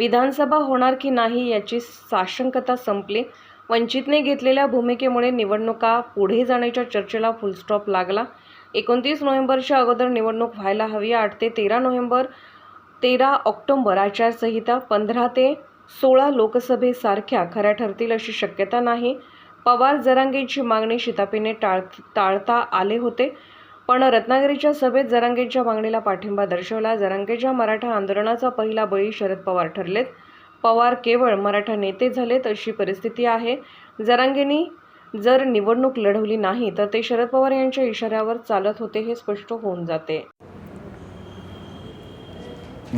विधानसभा होणार की नाही याची साशंकता संपली. वंचितने घेतलेल्या भूमिकेमुळे निवडणुका पुढे जाण्याच्या चर्चेला फुलस्टॉप लागला. एकोणतीस नोव्हेंबरच्या अगोदर निवडणूक व्हायला हवी. आठ ते तेरा नोव्हेंबर तेरा ऑक्टोंबर आचारसंहिता पंधरा ते सोळा लोकसभेसारख्या खऱ्या ठरतील अशी शक्यता नाही. पवार जरांगेंची मागणी शितापीने टाळ टाळता आले होते. पण रत्नागिरीच्या सभेत जरांगेंच्या मागणीला पाठिंबा दर्शवला. जरांगेच्या मराठा आंदोलनाचा पहिला बळी शरद पवार ठरलेत. पवार केवळ मराठा नेते झालेत अशी परिस्थिती आहे. जरांगेंनी जर निवडणूक लढवली नाही तर ते शरद पवार यांच्या इशाऱ्यावर चालत होते हे स्पष्ट होऊन जाते.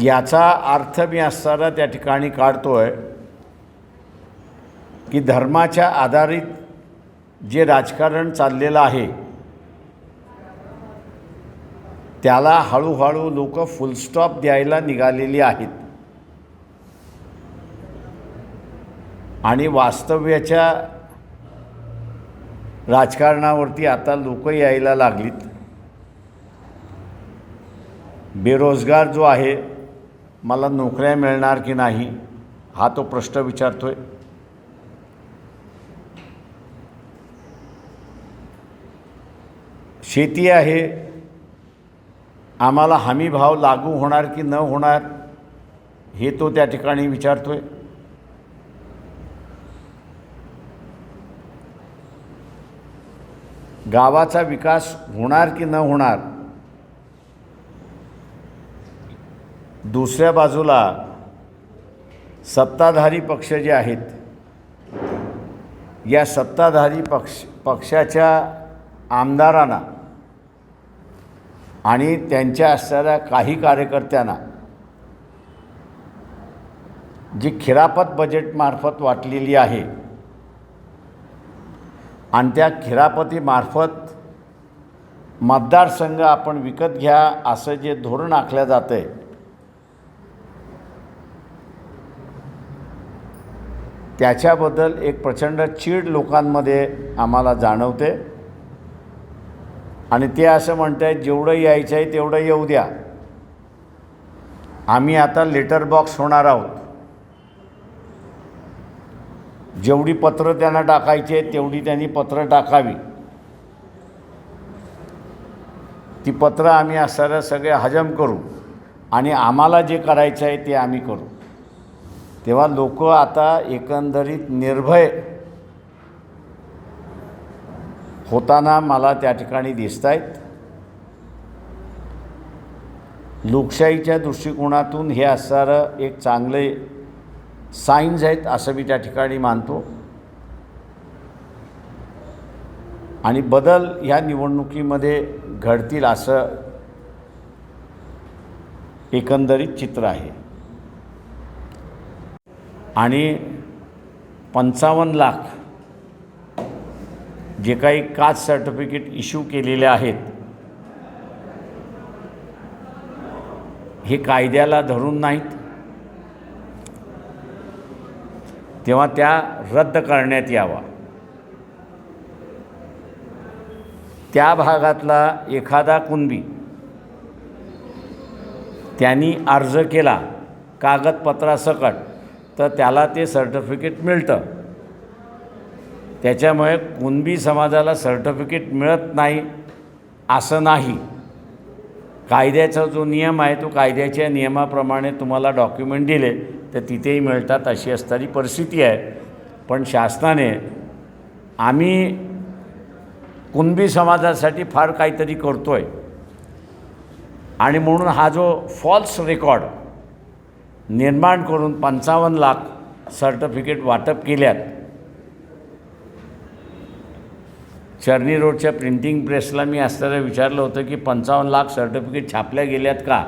याचा अर्थ मी असताना त्या ठिकाणी काढतोय की धर्माच्या आधारित जे राजकारण चाललेलं आहे त्याला हळूहळू लोक फुलस्टॉप द्यायला निघालेली आहेत. आणि वास्तव्याच्या राजकारणावरती आता लोक यायला लागलीत. बेरोजगार जो आहे मला नोकऱ्या मिळणार की नाही हा तो प्रश्न विचारतोय. शेती आहे आम्हाला हमी भाव लागू होणार की न होणार हे तो त्या ठिकाणी विचारतोय. गावाचा विकास होणार की न होणार? दुसऱ्या बाजूला सत्ताधारी पक्ष जे आहेत या सत्ताधारी पक्ष पक्षाच्या आमदारांना आणि त्यांच्या असणाऱ्या काही कार्यकर्त्यांना जी खिरापत बजेटमार्फत वाटलेली आहे आणि त्या खिरापतीमार्फत मतदारसंघ आपण विकत घ्या असं जे धोरण आखलं जातं आहे त्याच्याबद्दल एक प्रचंड चीड लोकांमध्ये आम्हाला जाणवते. आणि ते असं म्हणत आहेत जेवढं यायचं आहे तेवढं येऊ द्या. आम्ही आता लेटर बॉक्स होणार आहोत. जेवढी पत्र त्यांना टाकायची आहेत तेवढी त्यांनी पत्रं टाकावी. ती पत्रं आम्ही असणारं सगळे हजम करू आणि आम्हाला जे करायचं आहे ते आम्ही करू. तेव्हा लोक आता एकंदरीत निर्भय होताना मला त्या ठिकाणी दिसत आहेत लोकशाहीच्या दृष्टिकोनातून हे असणारं एक चांगले साईन्स आहेत असं मी त्या ठिकाणी मानतो. आणि बदल ह्या निवडणुकीमध्ये घडतील असं एकंदरीत चित्र आहे. आणि पंचावन्न लाख जे काही कास्ट सर्टिफिकेट इश्यू केलेले आहेत हे कायद्याला धरून नाहीत. तेव्हा त्या रद्द करण्यात यावा. त्या भागातला एखादा कुणबी त्यांनी अर्ज केला कागदपत्रासकट तर त्याला ते सर्टिफिकेट मिळतं. त्याच्यामुळे कुणबी समाजाला सर्टिफिकेट मिळत नाही असं नाही. कायद्याचा जो नियम आहे तो कायद्याच्या नियमाप्रमाणे तुम्हाला डॉक्युमेंट दिले तर तिथेही मिळतात अशी असणारी परिस्थिती आहे. पण शासनाने आम्ही कुणबी समाजासाठी फार काहीतरी करतो आहे आणि म्हणून हा जो फॉल्स रेकॉर्ड निर्माण करून पंचावन्न लाख सर्टिफिकेट वाटप केल्यात चर्नी रोडच्या प्रिंटिंग प्रेसला मी असताना विचारलं होतं की पंचावन्न लाख सर्टिफिकेट छापल्या गेल्यात का?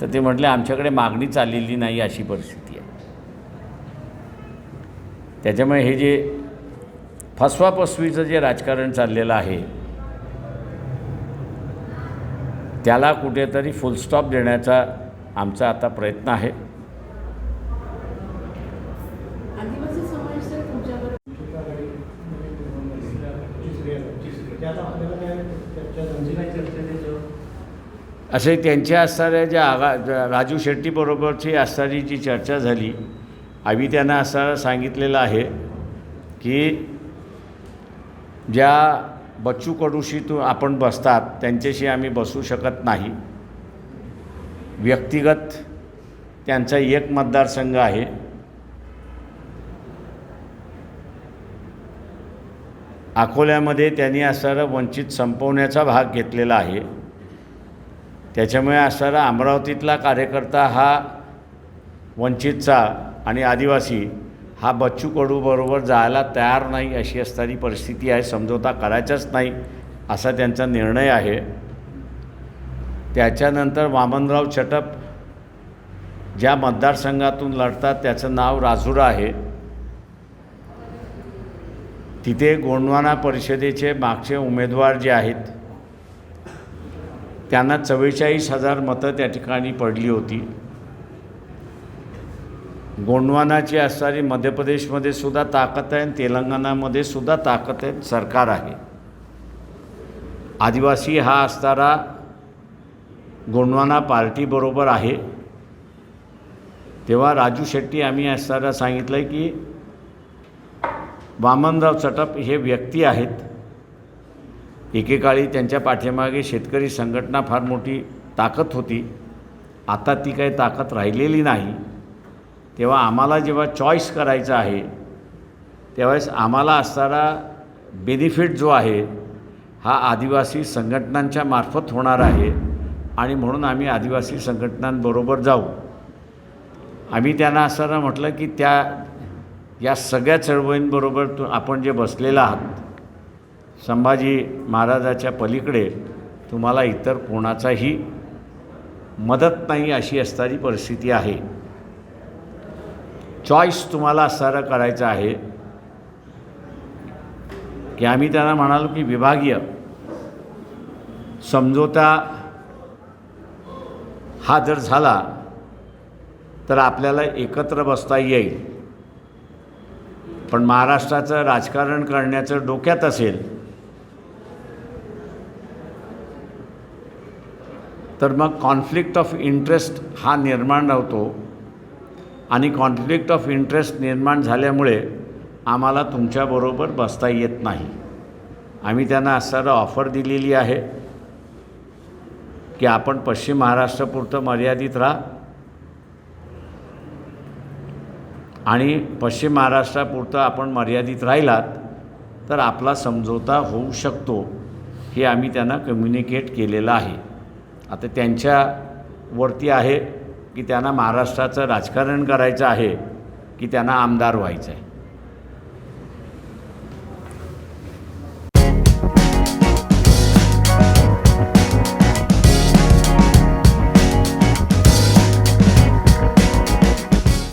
तर ते म्हटले आमच्याकडे मागणी चाललेली नाही अशी परिस्थिती आहे. त्याच्यामुळे हे जे फसवाफसवीचं जे राजकारण चाललेलं आहे त्याला कुठेतरी फुलस्टॉप देण्याचा आमचा आता प्रयत्न आहे आदिवासी समाज सर तुमच्यावर त्यात आपल्याला काय चर्चा झाली नाही चर्चा त्याच्यावर असे त्यांच्या असणाऱ्या ज्या आगा राजू शेट्टीबरोबरची असणारी जी चर्चा झाली आम्ही त्यांना असं सांगितलेलं आहे की ज्या बच्चू कडूशी तू आपण बसतात त्यांच्याशी आम्ही बसू शकत नाही. व्यक्तिगत त्यांचा एक मतदारसंघ आहे. अकोल्यामध्ये त्यांनी असणारं वंचित संपवण्याचा भाग घेतलेला आहे. त्याच्यामुळे असणारा अमरावतीतला कार्यकर्ता हा वंचितचा आणि आदिवासी हा बच्चू कडूबरोबर जायला तयार नाही अशी असणारी परिस्थिती आहे समझोता करायचाच नाही असा त्यांचा निर्णय आहे. त्याच्यानंतर वामनराव चटप ज्या मतदारसंघातून लढतात त्याचं नाव राजुरा आहे. तिथे गोंडवाना परिषदेचे मागचे उमेदवार जे आहेत त्यांना चव्वेचाळीस हजार मतं त्या ठिकाणी पडली होती. गोंडवानाची असणारी मध्य प्रदेशमध्ये सुद्धा ताकद आहे आणि तेलंगणामध्ये सुद्धा ताकद आहे सरकार आहे. आदिवासी हा असणारा गोंडवाना पार्टीबरोबर आहे. तेव्हा राजू शेट्टी आम्ही असणारा सांगितलं आहे की वामनराव चटप हे व्यक्ती आहेत. एकेकाळी त्यांच्या पाठीमागे शेतकरी संघटना फार मोठी ताकद होती. आता ती काही ताकद राहिलेली नाही. तेव्हा आम्हाला जेव्हा चॉईस करायचं आहे त्यावेळेस आम्हाला असणारा बेनिफिट जो आहे हा आदिवासी संघटनांच्या मार्फत होणार आहे आणि म्हणून आम्ही आदिवासी संघटनांबरोबर जाऊ. आम्ही त्यांना असताना म्हटलं की त्या या सगळ्या चळवळींबरोबर तू आपण जे बसलेला आहात संभाजी महाराजाच्या पलीकडे तुम्हाला इतर कोणाचाही मदत नाही अशी असणारी परिस्थिती आहे. चॉईस तुम्हाला असणारं करायचं आहे की आम्ही त्यांना म्हणालो की विभागीय समझोता हा जर झाला तर आपल्याला एकत्र बसता येईल. पण महाराष्ट्राचं राजकारण करण्याचं डोक्यात असेल तर मग कॉन्फ्लिक्ट ऑफ इंटरेस्ट हा निर्माण होतो. आणि कॉन्फ्लिक्ट ऑफ इंटरेस्ट निर्माण झाल्यामुळे आम्हाला तुमच्याबरोबर बसता येत नाही. आम्ही त्यांना असणारं ऑफर दिलेली आहे की आपण पश्चिम महाराष्ट्रापुरतं मर्यादित राहा. आणि पश्चिम महाराष्ट्रापुरतं आपण मर्यादित राहिलात तर आपला समझोता होऊ शकतो हे आम्ही त्यांना कम्युनिकेट केलेलं आहे. आता त्यांच्यावरती आहे की त्यांना महाराष्ट्राचं राजकारण करायचं आहे की त्यांना आमदार व्हायचं आहे